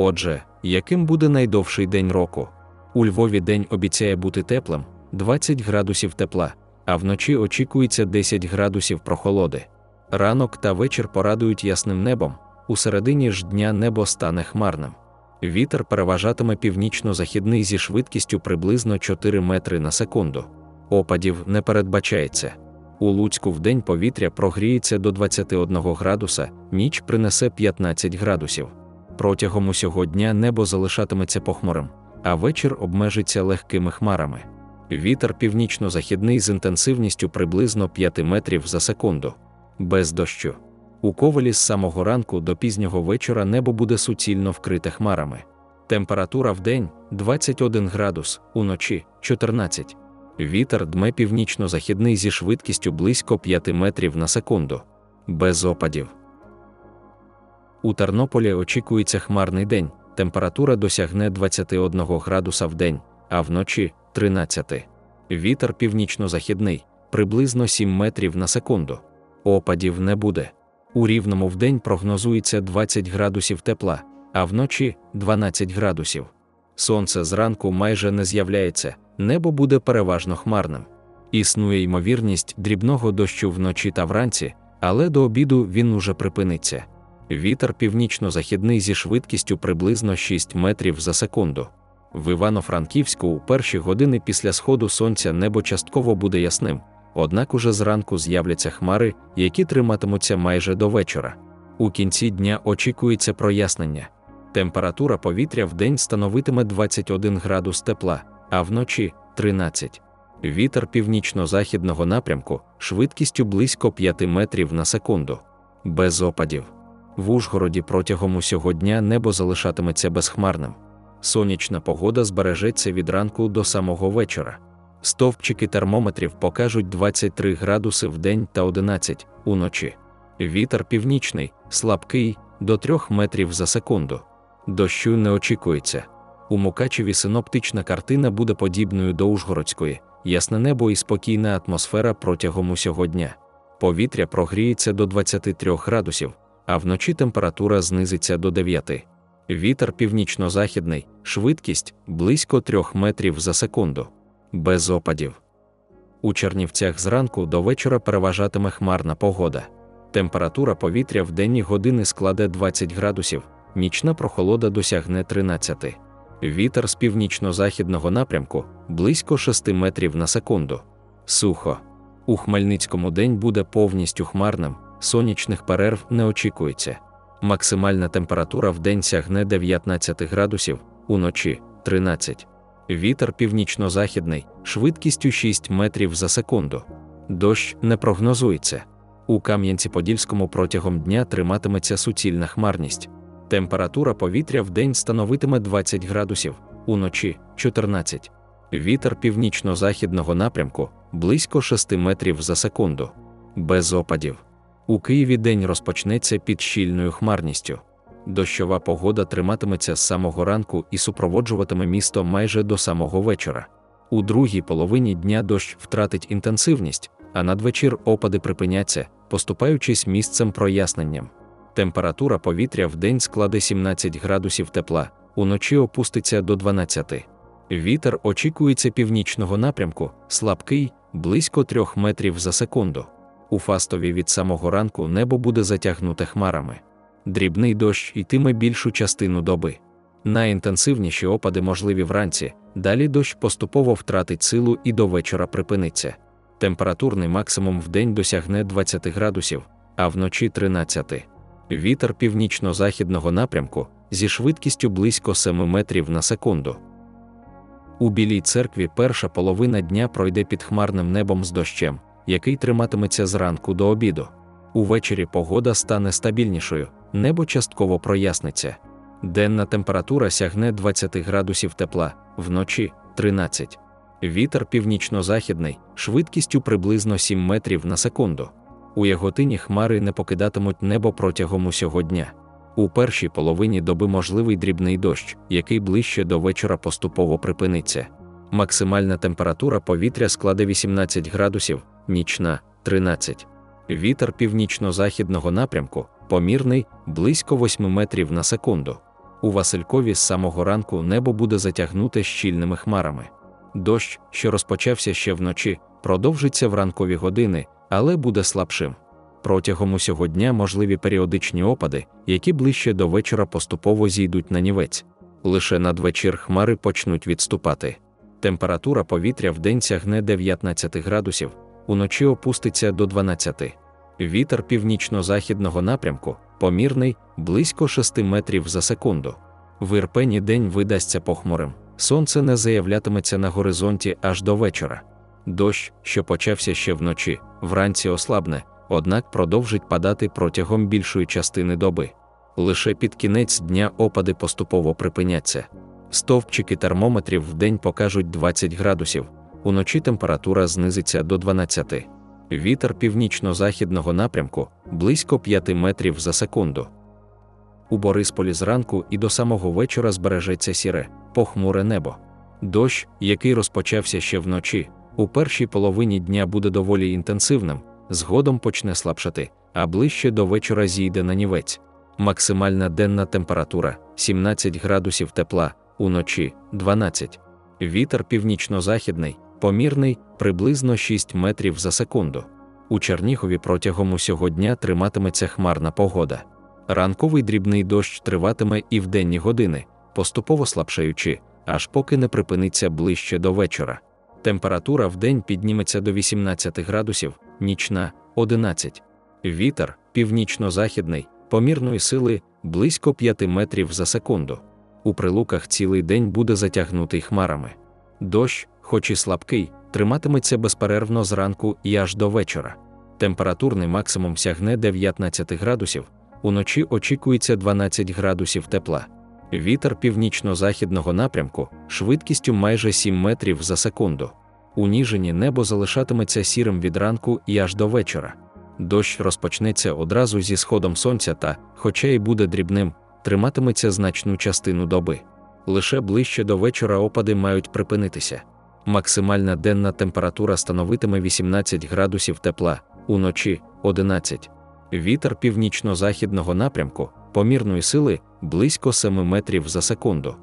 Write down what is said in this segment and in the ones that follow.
Отже, яким буде найдовший день року? У Львові день обіцяє бути теплим 20 градусів тепла, а вночі очікується 10 градусів прохолоди. Ранок та вечір порадують ясним небом, у середині ж дня небо стане хмарним. Вітер переважатиме північно-західний зі швидкістю приблизно 4 метри на секунду. Опадів не передбачається. У Луцьку вдень повітря прогріється до 21 градуса, ніч принесе 15 градусів. Протягом усього дня небо залишатиметься похмурим, а вечір обмежиться легкими хмарами. Вітер північно-західний з інтенсивністю приблизно 5 метрів за секунду. Без дощу. У ковалі з самого ранку до пізнього вечора небо буде суцільно вкрите хмарами. Температура в день 21 градус, уночі 14. Вітер дме північно-західний зі швидкістю близько 5 метрів на секунду. Без опадів. У Тернополі очікується хмарний день. Температура досягне 21 градуса в день, а вночі 13. Вітер північно-західний, приблизно 7 метрів на секунду. Опадів не буде. У рівному вдень прогнозується 20 градусів тепла, а вночі 12 градусів. Сонце зранку майже не з'являється, небо буде переважно хмарним. Існує ймовірність дрібного дощу вночі та вранці, але до обіду він уже припиниться. Вітер північно-західний зі швидкістю приблизно 6 метрів за секунду. В Івано-Франківську у перші години після сходу сонця небо частково буде ясним, однак уже зранку з'являться хмари, які триматимуться майже до вечора. У кінці дня очікується прояснення. Температура повітря в день становитиме 21 градус тепла, а вночі 13. Вітер північно-західного напрямку швидкістю близько 5 метрів на секунду. Без опадів. В Ужгороді протягом усього дня небо залишатиметься безхмарним. Сонячна погода збережеться від ранку до самого вечора. Стовпчики термометрів покажуть 23 градуси в день та 11 уночі. Вітер північний, слабкий, до 3 метрів за секунду. Дощу не очікується. У Мукачеві синоптична картина буде подібною до Ужгородської, ясне небо і спокійна атмосфера протягом усього дня. Повітря прогріється до 23 градусів, а вночі температура знизиться до 9. Вітер північно-західний, швидкість близько 3 метрів за секунду. Без опадів. У Чернівцях зранку до вечора переважатиме хмарна погода. Температура повітря в денні години складе 20 градусів, нічна прохолода досягне 13. Вітер з північно-західного напрямку близько 6 метрів на секунду. Сухо. У Хмельницькому день буде повністю хмарним, сонячних перерв не очікується. Максимальна температура в день сягне 19 градусів, уночі 13. Вітер північно-західний, швидкістю 6 метрів за секунду. Дощ не прогнозується. У Кам'янці-Подільському протягом дня триматиметься суцільна хмарність. Температура повітря в день становитиме 20 градусів, уночі 14. Вітер північно-західного напрямку близько 6 метрів за секунду. Без опадів. У Києві день розпочнеться під щільною хмарністю. Дощова погода триматиметься з самого ранку і супроводжуватиме місто майже до самого вечора. У другій половині дня дощ втратить інтенсивність, а надвечір опади припиняться, поступаючись місцем проясненням. Температура повітря в день складе 17 градусів тепла, уночі опуститься до 12. Вітер очікується північного напрямку, слабкий, близько 3 метрів за секунду. У Фастові від самого ранку небо буде затягнуте хмарами. Дрібний дощ йтиме більшу частину доби. Найінтенсивніші опади можливі вранці, далі дощ поступово втратить силу і до вечора припиниться. Температурний максимум в день досягне 20 градусів, а вночі 13. Вітер північно-західного напрямку зі швидкістю близько 7 метрів на секунду. У Білій церкві перша половина дня пройде під хмарним небом з дощем, який триматиметься зранку до обіду. Увечері погода стане стабільнішою, небо частково проясниться. Денна температура сягне 20 градусів тепла, вночі 13. Вітер північно-західний, швидкістю приблизно 7 метрів на секунду. У Яготині хмари не покидатимуть небо протягом усього дня. У першій половині доби можливий дрібний дощ, який ближче до вечора поступово припиниться. Максимальна температура повітря складе 18 градусів, нічна 13. Вітер північно-західного напрямку, помірний, близько 8 метрів на секунду. У Василькові з самого ранку небо буде затягнуте щільними хмарами. Дощ, що розпочався ще вночі, продовжиться в ранкові години, але буде слабшим. Протягом усього дня можливі періодичні опади, які ближче до вечора поступово зійдуть на нівець. Лише надвечір хмари почнуть відступати. Температура повітря в день сягне 19 градусів, уночі опуститься до 12. Вітер північно-західного напрямку, помірний, близько 6 метрів за секунду. В Ірпені день видасться похмурим, сонце не заявлятиметься на горизонті аж до вечора. Дощ, що почався ще вночі, вранці ослабне, однак продовжить падати протягом більшої частини доби. Лише під кінець дня опади поступово припиняться. Стовпчики термометрів в день покажуть 20 градусів, уночі температура знизиться до 12. Вітер північно-західного напрямку близько 5 метрів за секунду. У Борисполі зранку і до самого вечора збережеться сіре, похмуре небо. Дощ, який розпочався ще вночі, у першій половині дня буде доволі інтенсивним, згодом почне слабшати, а ближче до вечора зійде на нівець. Максимальна денна температура 17 градусів тепла, уночі 12. Вітер північно-західний, помірний, приблизно 6 метрів за секунду. У Чернігові протягом усього дня триматиметься хмарна погода. Ранковий дрібний дощ триватиме і в денні години, поступово слабшаючи, аж поки не припиниться ближче до вечора. Температура в день підніметься до 18 градусів, нічна 11. Вітер північно-західний, помірної сили близько 5 метрів за секунду. У прилуках цілий день буде затягнутий хмарами. Дощ, хоч і слабкий, триматиметься безперервно зранку і аж до вечора. Температурний максимум сягне 19 градусів, уночі очікується 12 градусів тепла. Вітер північно-західного напрямку швидкістю майже 7 метрів за секунду. У Ніжині небо залишатиметься сірим від ранку і аж до вечора. Дощ розпочнеться одразу зі сходом сонця та, хоча й буде дрібним, триматиметься значну частину доби. Лише ближче до вечора опади мають припинитися. Максимальна денна температура становитиме 18 градусів тепла, уночі 11. Вітер північно-західного напрямку, помірної сили близько 7 метрів за секунду.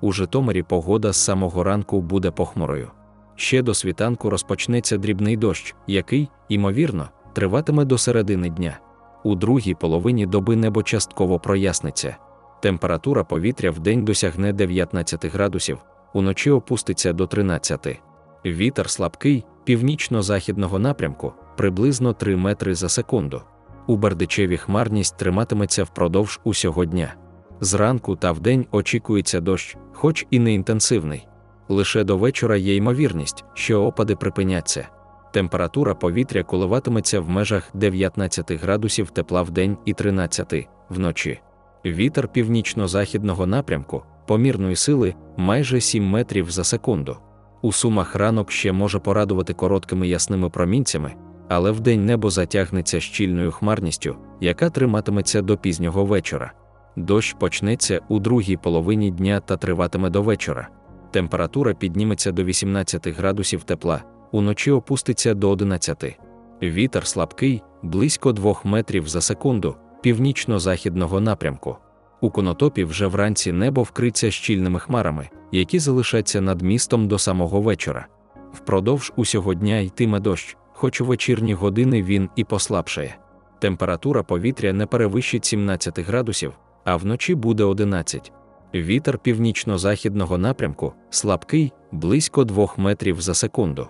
У Житомирі погода з самого ранку буде похмурою. Ще до світанку розпочнеться дрібний дощ, який, ймовірно, триватиме до середини дня. У другій половині доби небо частково проясниться. Температура повітря в день досягне 19 градусів, уночі опуститься до 13. Вітер слабкий, північно-західного напрямку, приблизно 3 метри за секунду. У Бердичеві хмарність триматиметься впродовж усього дня. Зранку та вдень очікується дощ, хоч і не інтенсивний. Лише до вечора є ймовірність, що опади припиняться. Температура повітря коливатиметься в межах 19 градусів тепла в день і 13 вночі. Вітер північно-західного напрямку, помірної сили майже 7 метрів за секунду. У сумах ранок ще може порадувати короткими ясними промінцями, але вдень небо затягнеться щільною хмарністю, яка триматиметься до пізнього вечора. Дощ почнеться у другій половині дня та триватиме до вечора. Температура підніметься до 18 градусів тепла, уночі опуститься до 11. Вітер слабкий, близько 2 метрів за секунду, північно-західного напрямку. У конотопі вже вранці небо вкриться щільними хмарами, які залишаться над містом до самого вечора. Впродовж усього дня йтиме дощ, хоч у вечірні години він і послабшає. Температура повітря не перевищить 17 градусів, а вночі буде 11. Вітер північно-західного напрямку слабкий, близько 2 метрів за секунду.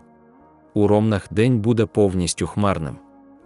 У ромнах день буде повністю хмарним.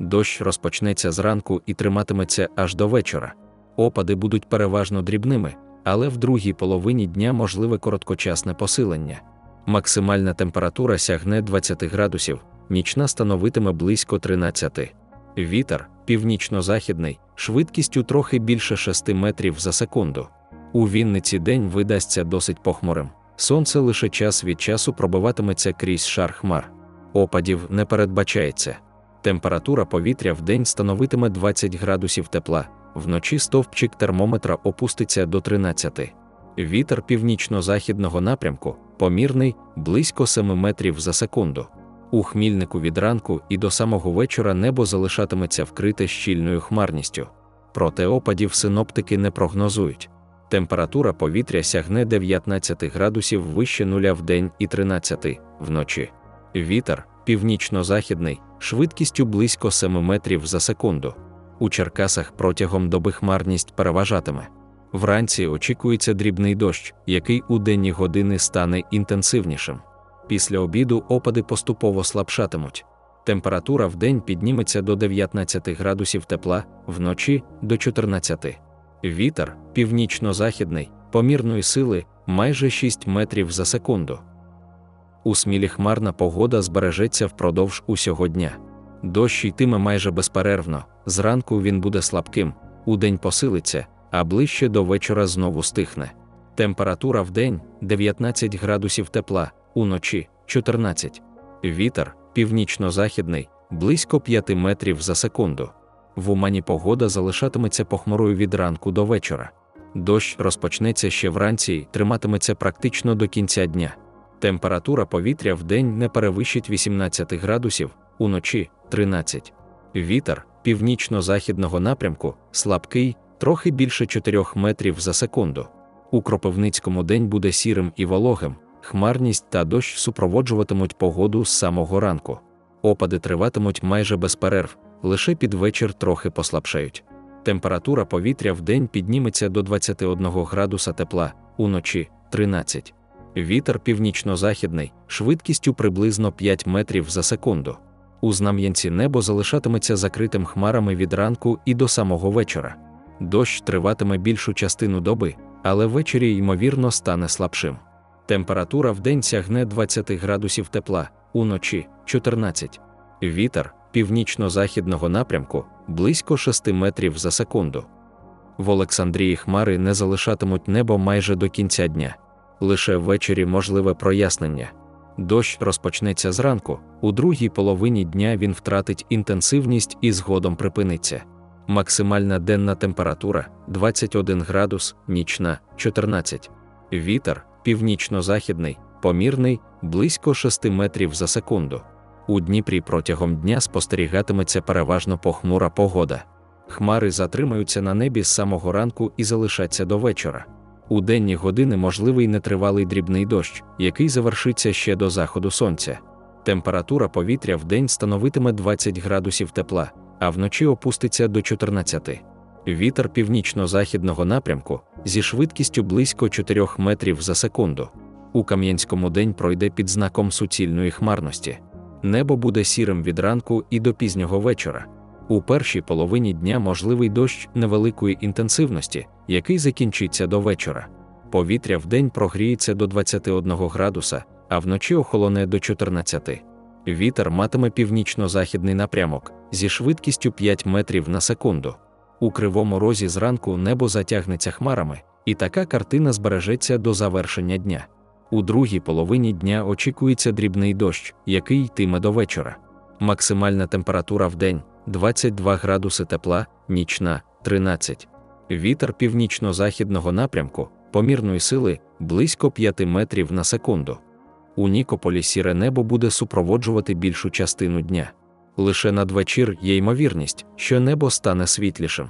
Дощ розпочнеться зранку і триматиметься аж до вечора. Опади будуть переважно дрібними, але в другій половині дня можливе короткочасне посилення. Максимальна температура сягне 20 градусів, нічна становитиме близько 13. Вітер північно-західний, швидкістю трохи більше 6 метрів за секунду. У Вінниці день видасться досить похмурим. Сонце лише час від часу пробиватиметься крізь шар хмар. Опадів не передбачається. Температура повітря в день становитиме 20 градусів тепла, вночі стовпчик термометра опуститься до 13. Вітер північно-західного напрямку помірний, близько 7 метрів за секунду. У хмільнику від ранку і до самого вечора небо залишатиметься вкрите щільною хмарністю. Проте опадів синоптики не прогнозують. Температура повітря сягне 19 градусів вище нуля в день і 13 вночі. Вітер північно-західний, швидкістю близько 7 метрів за секунду. У Черкасах протягом доби хмарність переважатиме. Вранці очікується дрібний дощ, який у денні години стане інтенсивнішим. Після обіду опади поступово слабшатимуть. Температура в день підніметься до 19 градусів тепла, вночі до 14. Вітер північно-західний, помірної сили майже 6 метрів за секунду. У смілі хмарна погода збережеться впродовж усього дня. Дощ йтиме майже безперервно, зранку він буде слабким, удень посилиться, а ближче до вечора знову стихне. Температура в день 19 градусів тепла, уночі 14. Вітер північно-західний, близько 5 метрів за секунду. В умані погода залишатиметься похмурою від ранку до вечора. Дощ розпочнеться ще вранці і триматиметься практично до кінця дня. Температура повітря в день не перевищить 18 градусів, уночі 13. Вітер північно-західного напрямку слабкий, трохи більше 4 метрів за секунду. У Кропивницькому день буде сірим і вологим, хмарність та дощ супроводжуватимуть погоду з самого ранку. Опади триватимуть майже без перерв, лише під вечір трохи послабшають. Температура повітря в день підніметься до 21 градуса тепла, уночі 13. Вітер північно-західний, швидкістю приблизно 5 метрів за секунду. У Знам'янці небо залишатиметься закритим хмарами від ранку і до самого вечора. Дощ триватиме більшу частину доби, але ввечері, ймовірно, стане слабшим. Температура в день сягне 20 градусів тепла, уночі 14. Вітер північно-західного напрямку близько 6 метрів за секунду. В Олександрії хмари не залишатимуть небо майже до кінця дня. Лише ввечері можливе прояснення. Дощ розпочнеться зранку, у другій половині дня він втратить інтенсивність і згодом припиниться. Максимальна денна температура 21 градус, нічна 14. Вітер північно-західний, помірний, близько 6 метрів за секунду. У Дніпрі протягом дня спостерігатиметься переважно похмура погода. Хмари затримаються на небі з самого ранку і залишаться до вечора. У денні години можливий нетривалий дрібний дощ, який завершиться ще до заходу сонця. Температура повітря в день становитиме 20 градусів тепла, а вночі опуститься до 14. Вітер північно-західного напрямку зі швидкістю близько 4 метрів за секунду. У Кам'янському день пройде під знаком суцільної хмарності. Небо буде сірим від ранку і до пізнього вечора. У першій половині дня можливий дощ невеликої інтенсивності, який закінчиться до вечора. Повітря в день прогріється до 21 градуса, а вночі охолоне до 14. Вітер матиме північно-західний напрямок зі швидкістю 5 метрів на секунду. У кривому розі зранку небо затягнеться хмарами, і така картина збережеться до завершення дня. У другій половині дня очікується дрібний дощ, який йтиме до вечора. Максимальна температура в день 22 градуси тепла, нічна 13. Вітер північно-західного напрямку, помірної сили близько 5 метрів на секунду. У Нікополі сіре небо буде супроводжувати більшу частину дня. Лише надвечір є ймовірність, що небо стане світлішим.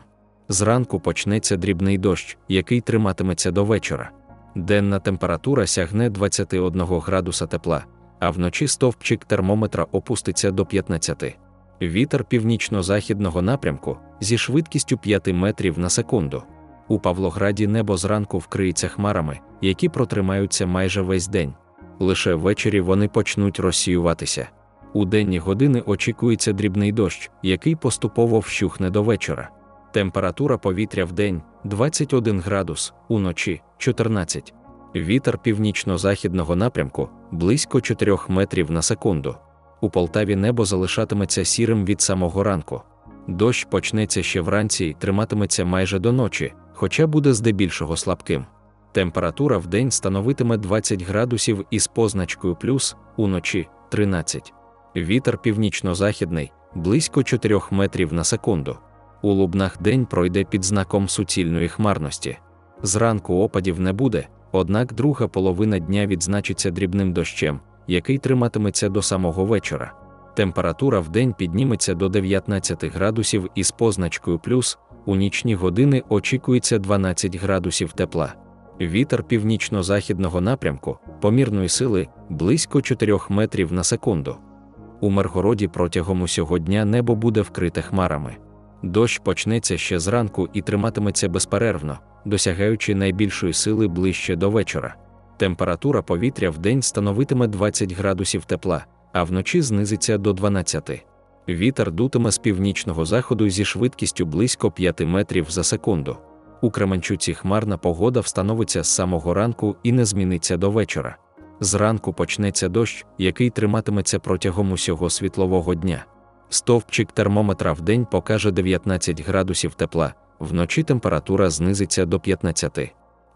Зранку почнеться дрібний дощ, який триматиметься до вечора. Денна температура сягне 21 градуса тепла, а вночі стовпчик термометра опуститься до 15. Вітер північно-західного напрямку зі швидкістю 5 метрів на секунду. У Павлограді небо зранку вкриється хмарами, які протримаються майже весь день. Лише ввечері вони почнуть розсіюватися. У денні години очікується дрібний дощ, який поступово вщухне до вечора. Температура повітря в день 21 градус, уночі 14. Вітер північно-західного напрямку близько 4 метрів на секунду. У Полтаві небо залишатиметься сірим від самого ранку. Дощ почнеться ще вранці і триматиметься майже до ночі, хоча буде здебільшого слабким. Температура в день становитиме 20 градусів із позначкою плюс, уночі 13. Вітер північно-західний близько 4 метрів на секунду. У лубнах день пройде під знаком суцільної хмарності. Зранку опадів не буде, однак друга половина дня відзначиться дрібним дощем, який триматиметься до самого вечора. Температура в день підніметься до 19 градусів із позначкою плюс, у нічні години очікується 12 градусів тепла. Вітер північно-західного напрямку, помірної сили близько 4 метрів на секунду. У Миргороді протягом усього дня небо буде вкрите хмарами. Дощ почнеться ще зранку і триматиметься безперервно, досягаючи найбільшої сили ближче до вечора. Температура повітря в день становитиме 20 градусів тепла, а вночі знизиться до 12. Вітер дутиме з північного заходу зі швидкістю близько 5 метрів за секунду. У Кременчуці хмарна погода встановиться з самого ранку і не зміниться до вечора. Зранку почнеться дощ, який триматиметься протягом усього світлового дня. Стовпчик термометра в день покаже 19 градусів тепла, вночі температура знизиться до 15.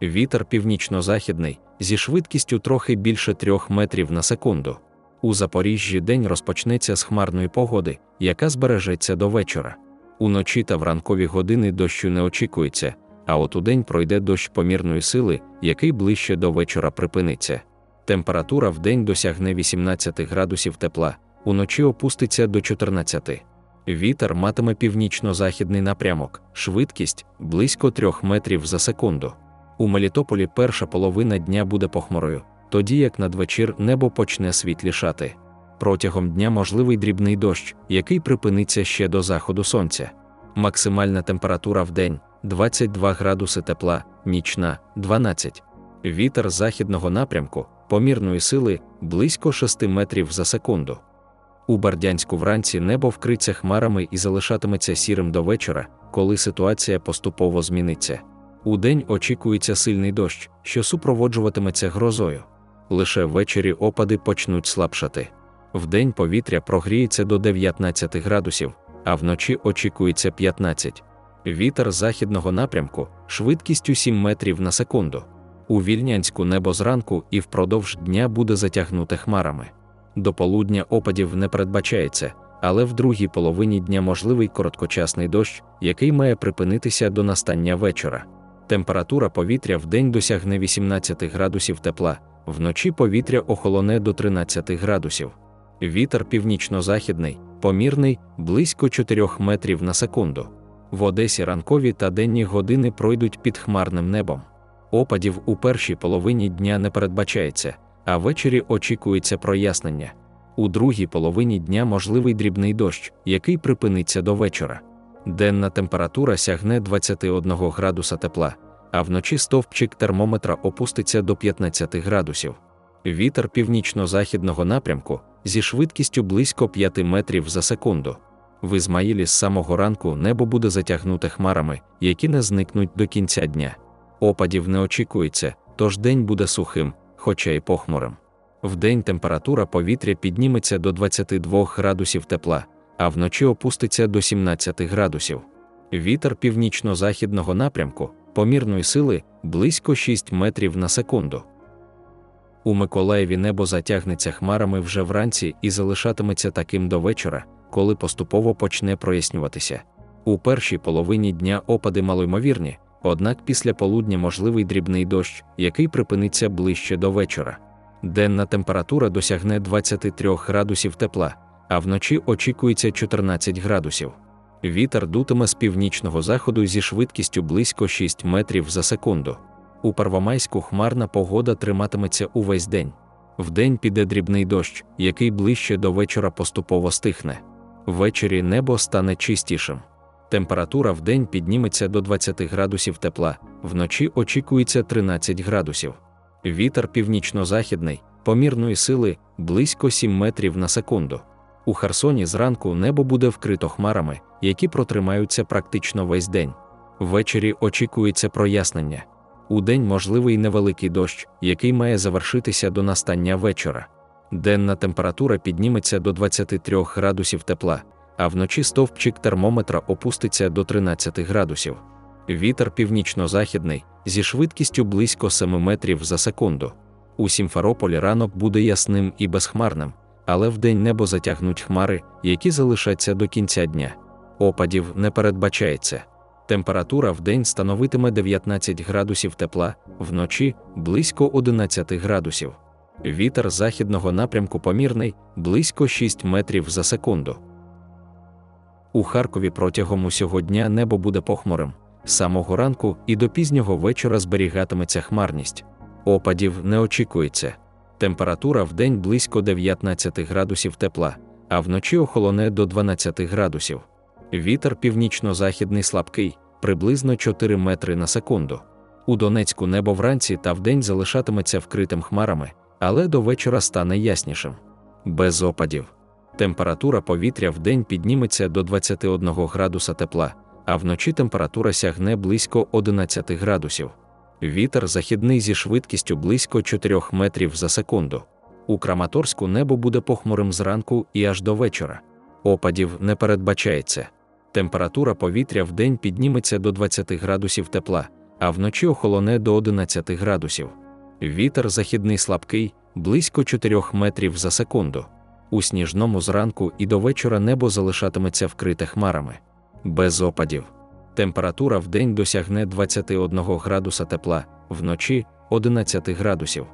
Вітер північно-західний зі швидкістю трохи більше 3 метрів на секунду. У Запоріжжі день розпочнеться з хмарної погоди, яка збережеться до вечора. Уночі та в ранкові години дощу не очікується, а от удень пройде дощ помірної сили, який ближче до вечора припиниться. Температура в день досягне 18 градусів тепла, уночі опуститься до 14. Вітер матиме північно-західний напрямок, швидкість близько 3 метрів за секунду. У Мелітополі перша половина дня буде похмурою, тоді як надвечір небо почне світлішати. Протягом дня можливий дрібний дощ, який припиниться ще до заходу сонця. Максимальна температура в день 22 градуси тепла, нічна 12. Вітер західного напрямку, помірної сили близько 6 метрів за секунду. У Бардянську вранці небо вкриться хмарами і залишатиметься сірим до вечора, коли ситуація поступово зміниться. У день очікується сильний дощ, що супроводжуватиметься грозою. Лише ввечері опади почнуть слабшати. Вдень повітря прогріється до 19 градусів, а вночі очікується 15. Вітер західного напрямку швидкістю 7 метрів на секунду. У вільнянську небо зранку і впродовж дня буде затягнуте хмарами. До полудня опадів не передбачається, але в другій половині дня можливий короткочасний дощ, який має припинитися до настання вечора. Температура повітря в день досягне 18 градусів тепла, вночі повітря охолоне до 13 градусів. Вітер північно-західний, помірний, близько 4 метрів на секунду. В Одесі ранкові та денні години пройдуть під хмарним небом. Опадів у першій половині дня не передбачається, а ввечері очікується прояснення. У другій половині дня можливий дрібний дощ, який припиниться до вечора. Денна температура сягне 21 градуса тепла, а вночі стовпчик термометра опуститься до 15 градусів. Вітер північно-західного напрямку зі швидкістю близько 5 метрів за секунду. В Ізмаїлі з самого ранку небо буде затягнуте хмарами, які не зникнуть до кінця дня. Опадів не очікується, тож день буде сухим, хоча й похмурим. Вдень температура повітря підніметься до 22 градусів тепла, а вночі опуститься до 17 градусів. Вітер північно-західного напрямку, помірної сили близько 6 метрів на секунду. У Миколаєві небо затягнеться хмарами вже вранці і залишатиметься таким до вечора, коли поступово почне прояснюватися. У першій половині дня опади малоймовірні, однак після полудня можливий дрібний дощ, який припиниться ближче до вечора. Денна температура досягне 23 градусів тепла, а вночі очікується 14 градусів. Вітер дутиме з північного заходу зі швидкістю близько 6 метрів за секунду. У Первомайську хмарна погода триматиметься увесь день. Вдень піде дрібний дощ, який ближче до вечора поступово стихне. Ввечері небо стане чистішим. Температура в день підніметься до 20 градусів тепла, вночі очікується 13 градусів. Вітер північно-західний, помірної сили близько 7 метрів на секунду. У Херсоні зранку небо буде вкрито хмарами, які протримаються практично весь день. Ввечері очікується прояснення. У день можливий невеликий дощ, який має завершитися до настання вечора. Денна температура підніметься до 23 градусів тепла, а вночі стовпчик термометра опуститься до 13 градусів. Вітер північно-західний зі швидкістю близько 7 метрів за секунду. У Сімферополі ранок буде ясним і безхмарним, але вдень небо затягнуть хмари, які залишаться до кінця дня. Опадів не передбачається. Температура вдень становитиме 19 градусів тепла, вночі близько 11 градусів. Вітер західного напрямку помірний близько 6 метрів за секунду. У Харкові протягом усього дня небо буде похмурим. З самого ранку і до пізнього вечора зберігатиметься хмарність. Опадів не очікується. Температура в день близько 19 градусів тепла, а вночі охолоне до 12 градусів. Вітер північно-західний слабкий, приблизно 4 метри на секунду. У Донецьку небо вранці та вдень залишатиметься вкритим хмарами, але до вечора стане яснішим. Без опадів. Температура повітря в день підніметься до 21 градуса тепла, а вночі температура сягне близько 11 градусів. Вітер західний зі швидкістю близько 4 метрів за секунду. У Краматорську небо буде похмурим зранку і аж до вечора. Опадів не передбачається. Температура повітря в день підніметься до 20 градусів тепла, а вночі охолоне до 11 градусів. Вітер західний слабкий, близько 4 метрів за секунду. У сніжному зранку і до вечора небо залишатиметься вкрите хмарами. Без опадів. Температура в день досягне 21 градуса тепла, вночі 11 градусів.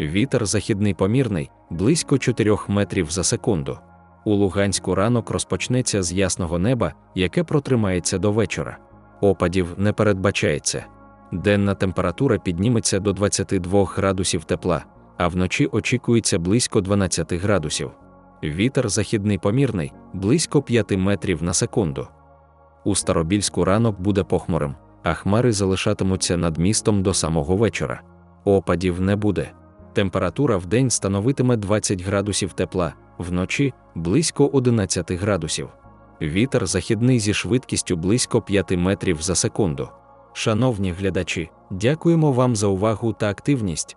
Вітер західний помірний, близько 4 метрів за секунду. У Луганську ранок розпочнеться з ясного неба, яке протримається до вечора. Опадів не передбачається. Денна температура підніметься до 22 градусів тепла, а вночі очікується близько 12 градусів. Вітер західний помірний, близько 5 метрів на секунду. У Старобільську ранок буде похмурим, а хмари залишатимуться над містом до самого вечора. Опадів не буде. Температура в день становитиме 20 градусів тепла, вночі близько 11 градусів. Вітер західний зі швидкістю близько 5 метрів за секунду. Шановні глядачі, дякуємо вам за увагу та активність.